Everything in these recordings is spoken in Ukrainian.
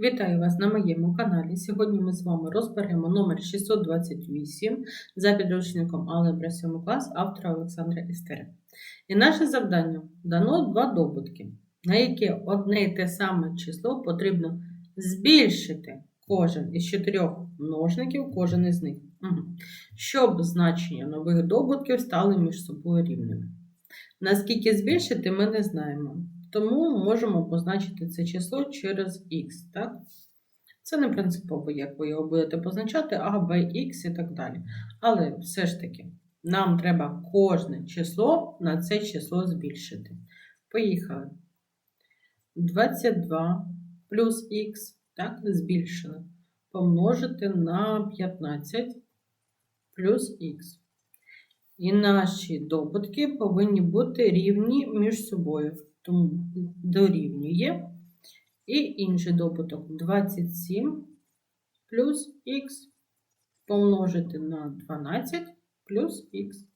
Вітаю вас на моєму каналі. Сьогодні ми з вами розберемо номер 628 за підручником Алgebra 7 клас автора Олександра Істери. І наше завдання дано два добутки, на які одне і те саме число потрібно збільшити кожен із чотирьох множників, кожен із них, щоб значення нових добутків стали між собою рівними. Наскільки збільшити, ми не знаємо. Тому можемо позначити це число через х. Так? Це не принципово, як ви його будете позначати, а, Б, Х і так далі. Але все ж таки, нам треба кожне число на це число збільшити. Поїхали. 22 плюс х, так, збільшили. Помножити на 15 плюс х. І наші добутки повинні бути рівні між собою. Тому дорівнює. І інший добуток 27 плюс х помножити на 12 плюс х.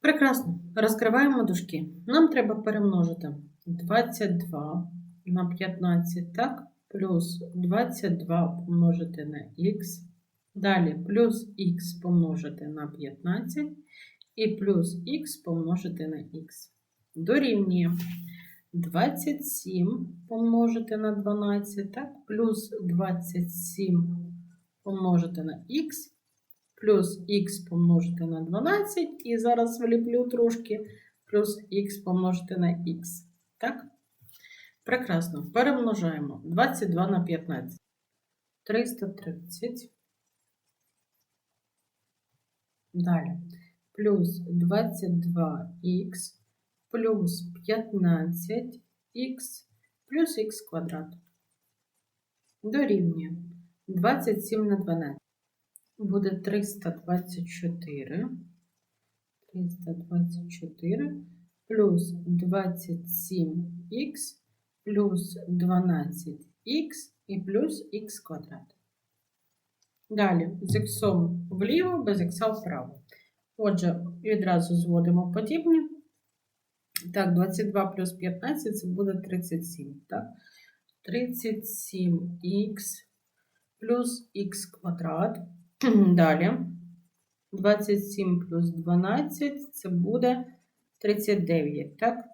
Прекрасно. Розкриваємо дужки. Нам треба перемножити 22 на 15, так, плюс 22 помножити на х. Далі плюс х помножити на 15 і плюс х помножити на х. Дорівнює 27 помножити на 12, так, плюс 27 помножити на х, плюс х помножити на 12, і зараз вліплю трошки, плюс х помножити на х. Так? Прекрасно. Перемножаємо 22 на 15. 330. Далі. Плюс 22х плюс 15х плюс х квадрат. Дорівнює 27 на 12. Буде 324. 324 плюс 27х плюс 12х і плюс х квадрат. Далі з х вліво, без х вправо. Отже, відразу зводимо подібні. Так, 22 плюс 15 це буде 37. Так? 37х плюс х квадрат. Далі. 27 плюс 12 це буде 39. Так?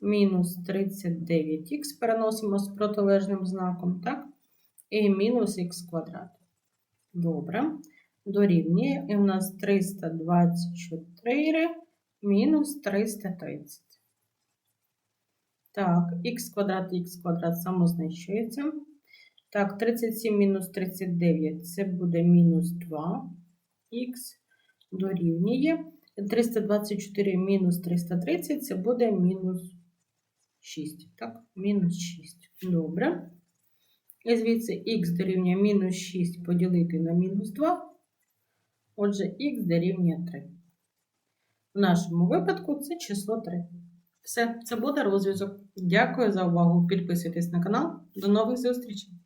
Мінус 39х переносимо з протилежним знаком, так? І мінус х квадрат. Добре. Дорівнює. І у нас 324 мінус 330. Так, х квадрат, х квадрат самознищується. Так, 37 мінус 39 це буде мінус 2х дорівнює. 324 мінус 330 це буде мінус 6. Так, мінус 6. Добре. І звідси х дорівнює мінус 6 поділити на мінус 2. Отже, х дорівнює 3. В нашому випадку це число 3. Все, це буде розв'язок. Дякую за увагу. Підписуйтесь на канал. До нових зустрічей!